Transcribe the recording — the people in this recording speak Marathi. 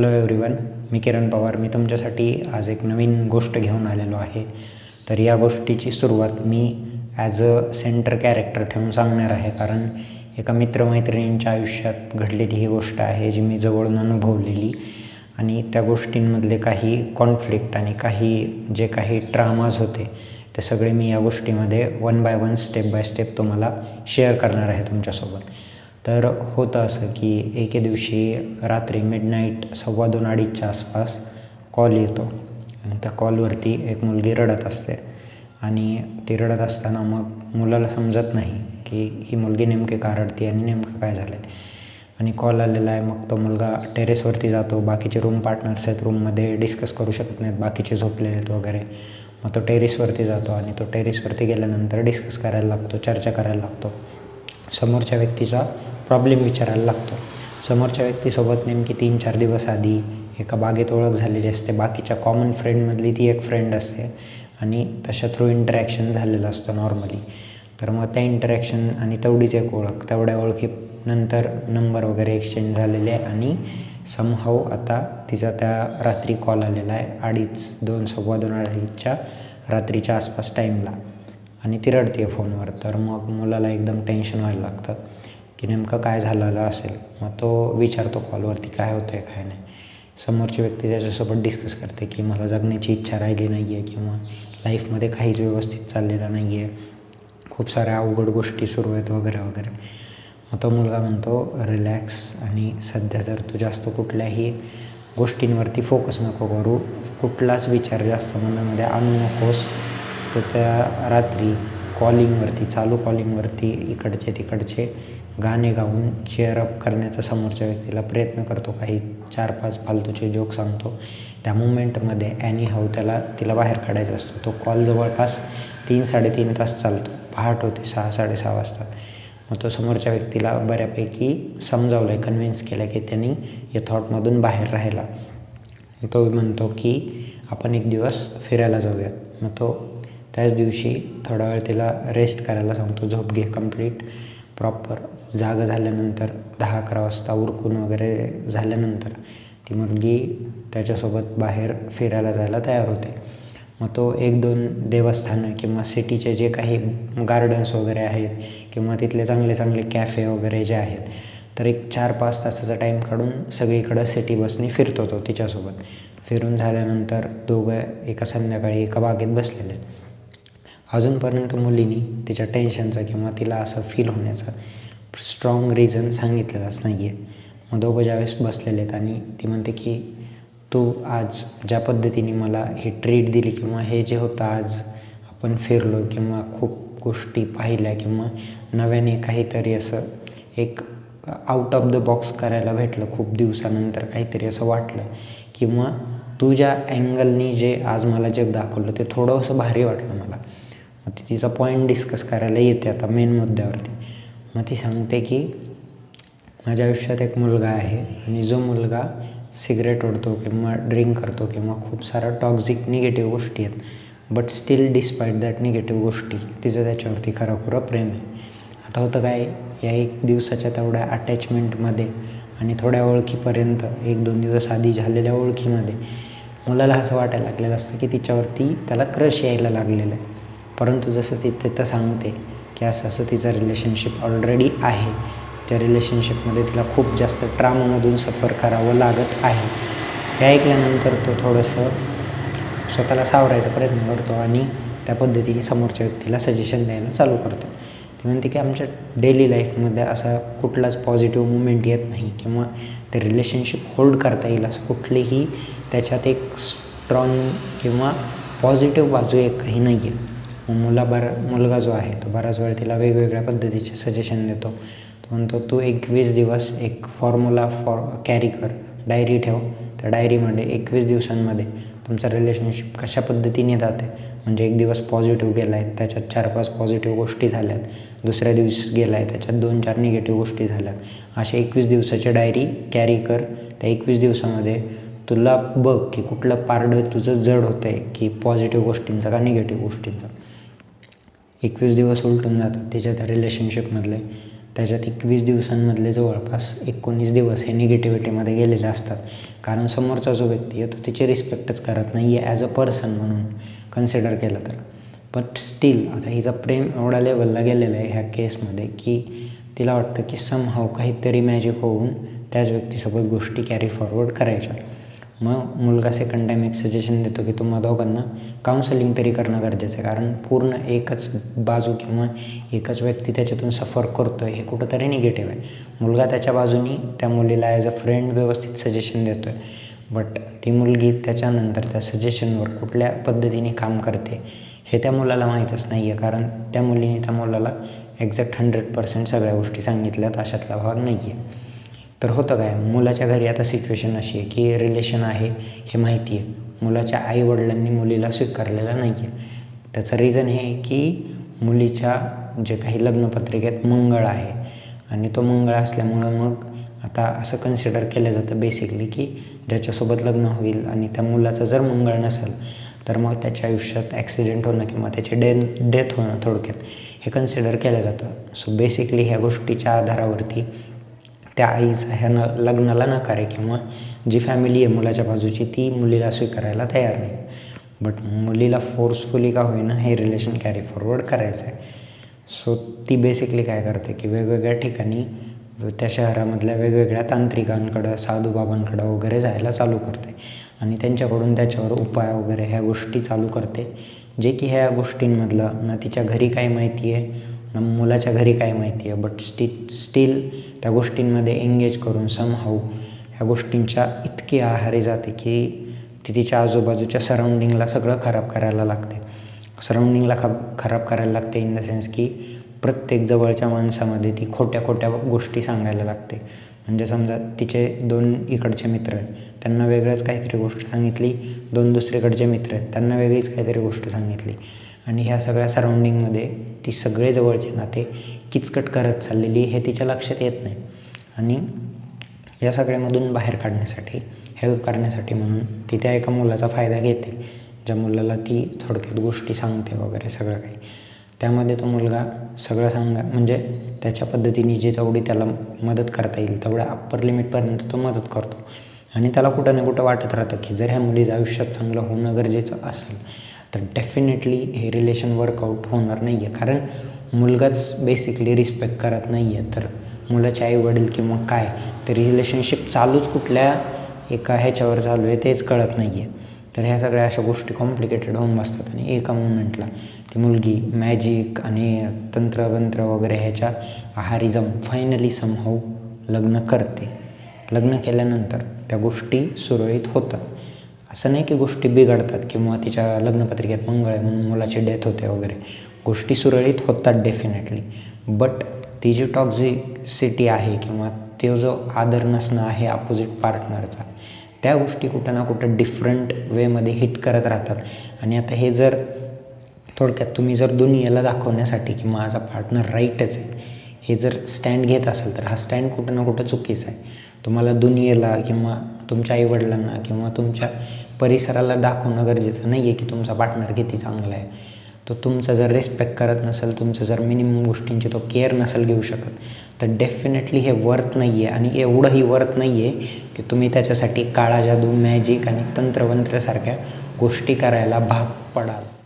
हॅलो एव्हरीवन मी किरण पवार. मी तुमच्यासाठी आज एक नवीन गोष्ट घेऊन आलेलो आहे. तर या गोष्टीची सुरुवात मी ॲज अ सेंटर कॅरेक्टर ठेवून सांगणार आहे. कारण एका मित्रमैत्रिणींच्या आयुष्यात घडलेली ही गोष्ट आहे जी मी जवळून अनुभवलेली. आणि त्या गोष्टींमधले काही कॉन्फ्लिक्ट आणि काही जे काही ट्रामाज होते ते सगळे मी या गोष्टीमध्ये one by one step by step तुम्हाला शेअर करणार आहे तुमच्यासोबत. तर होतं असं की एके दिवशी रात्री मिडनाईट सव्वा दोन अडीचच्या आसपास कॉल येतो. आणि त्या कॉलवरती एक मुलगी रडत असते. आणि ती रडत असताना मग मुलाला समजत नाही की ही मुलगी नेमके का रडते आणि नेमकं काय झालं आहे आणि कॉल आलेला आहे मग तो मुलगा टेरेसवरती जातो. बाकीचे रूम पार्टनर्स आहेत रूममध्ये डिस्कस करू शकत नाहीत. बाकीचे झोपले आहेत वगैरे. मग तो टेरेसवरती जातो आणि तो टेरेसवरती गेल्यानंतर डिस्कस करायला लागतो चर्चा करायला लागतो. समोरच्या व्यक्तीचा प्रॉब्लेम विचारायला लागतो. समोरच्या व्यक्तीसोबत नेमकी तीन चार दिवस आधी एका बागेत ओळख झालेली असते. बाकीच्या कॉमन फ्रेंडमधली ती एक फ्रेंड असते. आणि तशा थ्रू इंटरॅक्शन झालेलं असतं नॉर्मली तर मग त्या इंटरॅक्शन आणि तेवढीच एक ओळख. तेवढ्या ओळखीनंतर नंबर वगैरे एक्सचेंज झालेले आहे आणि समहाऊ आता तिचा त्या रात्री कॉल आलेला आहे. अडीच दोन सव्वा दोन अडीचच्या रात्रीच्या आसपास टाईमला आणि ती रडते फोनवर तर मग मुलाला एकदम टेन्शन व्हायला लागतं. की नेमकं काय झालेलं असेल. मग तो विचारतो कॉलवरती काय होतं आहे काय नाही. समोरची व्यक्ती त्याच्यासोबत डिस्कस करते की मला जगण्याची इच्छा राहिली नाही आहे किंवा लाईफमध्ये काहीच व्यवस्थित चाललेलं नाही आहे खूप साऱ्या अवघड गोष्टी सुरू आहेत वगैरे वगैरे. मग तो मुलगा म्हणतो रिलॅक्स आणि सध्या जर तू जास्त कुठल्याही गोष्टींवरती फोकस नको करू कुठलाच विचार जास्त मनामध्ये आणू नकोस तर त्या रात्री कॉलिंगवरती चालू कॉलिंगवरती इकडचे तिकडचे गाणे गाऊन चेअरअप करण्याचा समोरच्या व्यक्तीला प्रयत्न करतो. काही चार पाच फालतूचे जोक सांगतो. त्या मुमेंटमध्ये ॲनी हाऊ त्याला तिला बाहेर काढायचा असतो. तो कॉल जवळपास तीन साडेतीन तास चालतो. पहाट होते सहा साडेसहा वाजतात. मग तो समोरच्या व्यक्तीला बऱ्यापैकी समजावलं आहे कन्व्हिन्स केलं की त्यांनी या थॉटमधून बाहेर राहिला तो म्हणतो की आपण एक दिवस फिरायला जाऊयात. मग तो त्याच दिवशी थोडा वेळ तिला रेस्ट करायला सांगतो. झोप घे कंप्लीट प्रॉपर जाग झाल्यानंतर दहा अकरा वाजता उरकून वगैरे झाल्यानंतर ती मुलगी त्याच्यासोबत बाहेर फिरायला जायला तयार होते. मग तो एक दोन देवस्थानं किंवा सिटीचे जे काही गार्डन्स वगैरे आहेत किंवा तिथले चांगले चांगले कॅफे वगैरे जे आहेत तर एक चार पाच तासाचा टाईम काढून सगळीकडं सिटी बसने फिरतो तो तिच्यासोबत. फिरून झाल्यानंतर दोघं एका संध्याकाळी एका बागेत बसलेले. आहेत अजूनपर्यंत मुलीनी तिच्या टेन्शनचं किंवा तिला असं फील होण्याचं स्ट्रॉंग रिझन सांगितलेलाच नाही आहे मग दोघं ज्यावेळेस बसलेले आहेत आणि ती म्हणते की तू आज ज्या पद्धतीने मला हे ट्रीट दिली किंवा हे जे होतं आज आपण फिरलो किंवा खूप गोष्टी पाहिल्या किंवा नव्याने काहीतरी असं एक आउट ऑफ द बॉक्स करायला भेटलं खूप दिवसानंतर काहीतरी असं वाटलं किंवा तू ज्या अँगलनी जे आज मला जग दाखवलं ते थोडंसं भारी वाटलं मला. मग ती तिचा पॉईंट डिस्कस करायला येते आता मेन मुद्द्यावरती. मग ती सांगते की माझ्या आयुष्यात एक मुलगा आहे आणि जो मुलगा सिगरेट ओढतो किंवा ड्रिंक करतो किंवा खूप सारा टॉक्झिक निगेटिव्ह गोष्टी आहेत. But still despite that negative गोष्टी तिचं त्याच्यावरती खरंखुरं प्रेम आहे. आता होतं काय या एक दिवसाच्या तेवढ्या अटॅचमेंटमध्ये आणि थोड्या ओळखीपर्यंत एक दोन दिवस आधी झालेल्या ओळखीमध्ये मुलाला असं वाटायला लागलेलं असतं की तिच्यावरती त्याला क्रश यायला लागलेलं आहे. परंतु जसं ती तिथं सांगते की असं असं तिचं रिलेशनशिप ऑलरेडी आहे. त्या रिलेशनशिपमध्ये तिला खूप जास्त ट्रामामधून सफर करावं लागत आहे. हे ऐकल्यानंतर तो थोडंसं स्वतःला सावरायचा प्रयत्न करतो आणि त्या पद्धतीने समोरच्या व्यक्तीला सजेशन द्यायला चालू करतो. ती म्हणते की आमच्या डेली लाईफमध्ये असा कुठलाच पॉझिटिव्ह मुमेंट येत नाही किंवा ते रिलेशनशिप होल्ड करता येईल असं कुठलीही त्याच्यात एक स्ट्रॉंग किंवा पॉझिटिव्ह बाजू एकही नाही आहे मुला बरा मुलगा जो आहे तो बराच वेळ तिला वेगवेगळ्या पद्धतीचे सजेशन देतो. तो म्हणतो तू एकवीस दिवस एक फॉर्म्युला फॉर कॅरी कर. डायरी ठेव. त्या डायरीमध्ये एकवीस दिवसांमध्ये तुमचं रिलेशनशिप कशा पद्धतीने जाते? म्हणजे एक दिवस पॉझिटिव्ह गेला आहे त्याच्यात चार पाच पॉझिटिव्ह गोष्टी झाल्यात. दुसऱ्या दिवस गेला आहे त्याच्यात दोन चार निगेटिव्ह गोष्टी झाल्यात. अशा एकवीस दिवसाची डायरी कॅरी कर. त्या एकवीस दिवसामध्ये तुला बघ की कुठलं पारडं तुझं जड होतं आहे की पॉझिटिव्ह गोष्टींचं का निगेटिव्ह गोष्टींचं. एकवीस दिवस उलटून जातात. त्याच्या त्या रिलेशनशिपमधले त्याच्यात एकवीस दिवसांमधले जवळपास एकोणीस दिवस हे निगेटिव्हिटीमध्ये गेलेले असतात. कारण समोरचा जो व्यक्ती आहे तो तिची रिस्पेक्टच करत नाही आहे ॲज अ पर्सन म्हणून कन्सिडर केलं तर. बट स्टील आता हिचा प्रेम एवढा लेवलला गेलेला आहे ह्या केसमध्ये की तिला वाटतं की समहाव काहीतरी मॅजिक होऊन त्याच व्यक्तीसोबत गोष्टी कॅरी फॉरवर्ड करायच्या. मग मुलगा सेकंड टाईम एक सजेशन देतो की तुम्हा दोघांना काउन्सलिंग तरी करणं गरजेचं आहे. कारण पूर्ण एकच बाजू किंवा एकच व्यक्ती त्याच्यातून सफर करतो आहे हे कुठंतरी निगेटिव्ह आहे. मुलगा त्याच्या बाजूनी त्या मुलीला ॲज अ फ्रेंड व्यवस्थित सजेशन देतो आहे बट ती मुलगी त्याच्यानंतर त्या सजेशनवर कुठल्या पद्धतीने काम करते हे त्या मुलाला माहीतच नाही आहे कारण त्या मुलीने त्या मुलाला एक्झॅक्ट हंड्रेड पर्सेंट सगळ्या गोष्टी सांगितल्यात अशातला भाग नाही आहे तर होतं काय? मुलाच्या घरी आता सिच्युएशन अशी आहे की रिलेशन आहे हे माहिती आहे. मुलाच्या आईवडिलांनी मुलीला स्वीकारलेला नाही आहे त्याचं रिझन हे आहे की मुलीच्या जे काही लग्नपत्रिकेत मंगळ आहे. आणि तो मंगळ असल्यामुळं मग आता असं कन्सिडर केलं जातं बेसिकली की ज्याच्यासोबत लग्न होईल आणि त्या मुलाचं जर मंगळ नसेल तर मग त्याच्या आयुष्यात ॲक्सिडेंट होणं किंवा त्याचे डे डेथ होणं थोडक्यात हे कन्सिडर केलं जातं. सो बेसिकली ह्या गोष्टीच्या आधारावरती त्या आईचा ह्या न लग्नाला नकार आहे किंवा जी फॅमिली आहे मुलाच्या बाजूची ती मुलीला स्वीकारायला तयार नाही. बट मुलीला फोर्सफुली का होईना हे रिलेशन कॅरी फॉरवर्ड करायचं आहे. सो ती बेसिकली काय करते की वेगवेगळ्या ठिकाणी त्या शहरामधल्या वेगवेगळ्या तांत्रिकांकडं साधूबाबांकडं वगैरे जायला चालू करते. आणि त्यांच्याकडून त्याच्यावर उपाय वगैरे ह्या गोष्टी चालू करते. जे की ह्या गोष्टींमधलं ना तिच्या घरी काय माहिती आहे मुलाच्या घरी काय माहिती आहे बट स्टी स्टील त्या गोष्टींमध्ये एंगेज करून समहाऊ ह्या गोष्टींच्या इतकी आहारी जाते की ती तिच्या आजूबाजूच्या सराउंडिंगला सगळं खराब करायला लागते. सराउंडिंगला खब खराब करायला लागते इन द सेन्स की प्रत्येक जवळच्या माणसामध्ये ती खोट्या खोट्या गोष्टी सांगायला लागते. म्हणजे समजा तिचे दोन इकडचे मित्र आहेत त्यांना वेगळंच काहीतरी गोष्ट सांगितली दोन दुसरीकडचे मित्र आहेत त्यांना वेगळीच काहीतरी गोष्ट सांगितली. आणि ह्या सगळ्या सराउंडिंगमध्ये ती सगळे जवळचे नाते किचकट करत चाललेली हे तिच्या लक्षात येत नाही. आणि या सगळ्यामधून बाहेर काढण्यासाठी हेल्प करण्यासाठी म्हणून ती त्या एका मुलाचा फायदा घेते ज्या मुलाला ती थोडक्यात गोष्टी सांगते वगैरे सगळं काही. त्यामध्ये तो मुलगा सगळं सांगा म्हणजे त्याच्या पद्धतीने जे तेवढी त्याला मदत करता येईल तेवढ्या अप्पर लिमिटपर्यंत तो मदत करतो. आणि त्याला कुठं ना कुठं वाटत राहतं की जर ह्या मुलीचं आयुष्यात चांगलं होणं गरजेचं असेल तर डेफिनेटली हे रिलेशन वर्कआउट होणार नाही आहे कारण मुलगाच बेसिकली रिस्पेक्ट करत नाही आहे तर मुलाचे आई वडील किंवा काय ते रिलेशनशिप चालूच कुठल्या एका ह्याच्यावर चालू आहे तेच कळत नाही आहे तर ह्या सगळ्या अशा गोष्टी कॉम्प्लिकेटेड होऊन बसतात. आणि एका मुमेंटला ती मुलगी मॅजिक आणि तंत्रबंत्र वगैरे ह्याच्या आहारी जाऊन फायनली समहाऊ लग्न करते. लग्न केल्यानंतर त्या गोष्टी सुरळीत होतात. असं नाही की गोष्टी बिघडतात किंवा तिच्या लग्नपत्रिकेत मंगळ आहे म्हणून मुलाची डेथ होते वगैरे. गोष्टी सुरळीत होतात डेफिनेटली बट ती जी टॉक्झिसिटी आहे किंवा तो जो आदर नसणं आहे अपोजिट पार्टनरचा त्या गोष्टी कुठं ना कुठं डिफरंट वेमध्ये हिट करत राहतात. आणि आता हे जर थोडक्यात तुम्ही जर दुनियेला दाखवण्यासाठी की माझा पार्टनर राईटच आहे हे जर स्टँड घेत असेल तर हा स्टँड कुठं ना कुठं चुकीचा आहे. तुम्हाला दुनियेला किंवा तुमच्या आईवडिलांना किंवा तुमच्या परिसराला दाखवणं गरजेचं नाही आहे की तुमचा पार्टनर किती चांगला आहे. तो तुमचा जर रिस्पेक्ट करत नसेल तुमचं जर मिनिमम गोष्टींची तो केअर नसेल घेऊ शकत तर डेफिनेटली हे वर्थ नाही आहे आणि एवढंही वर्थ नाही आहे की तुम्ही त्याच्यासाठी काळा जादू मॅजिक आणि तंत्रवंत्रसारख्या गोष्टी करायला भाग पडाल.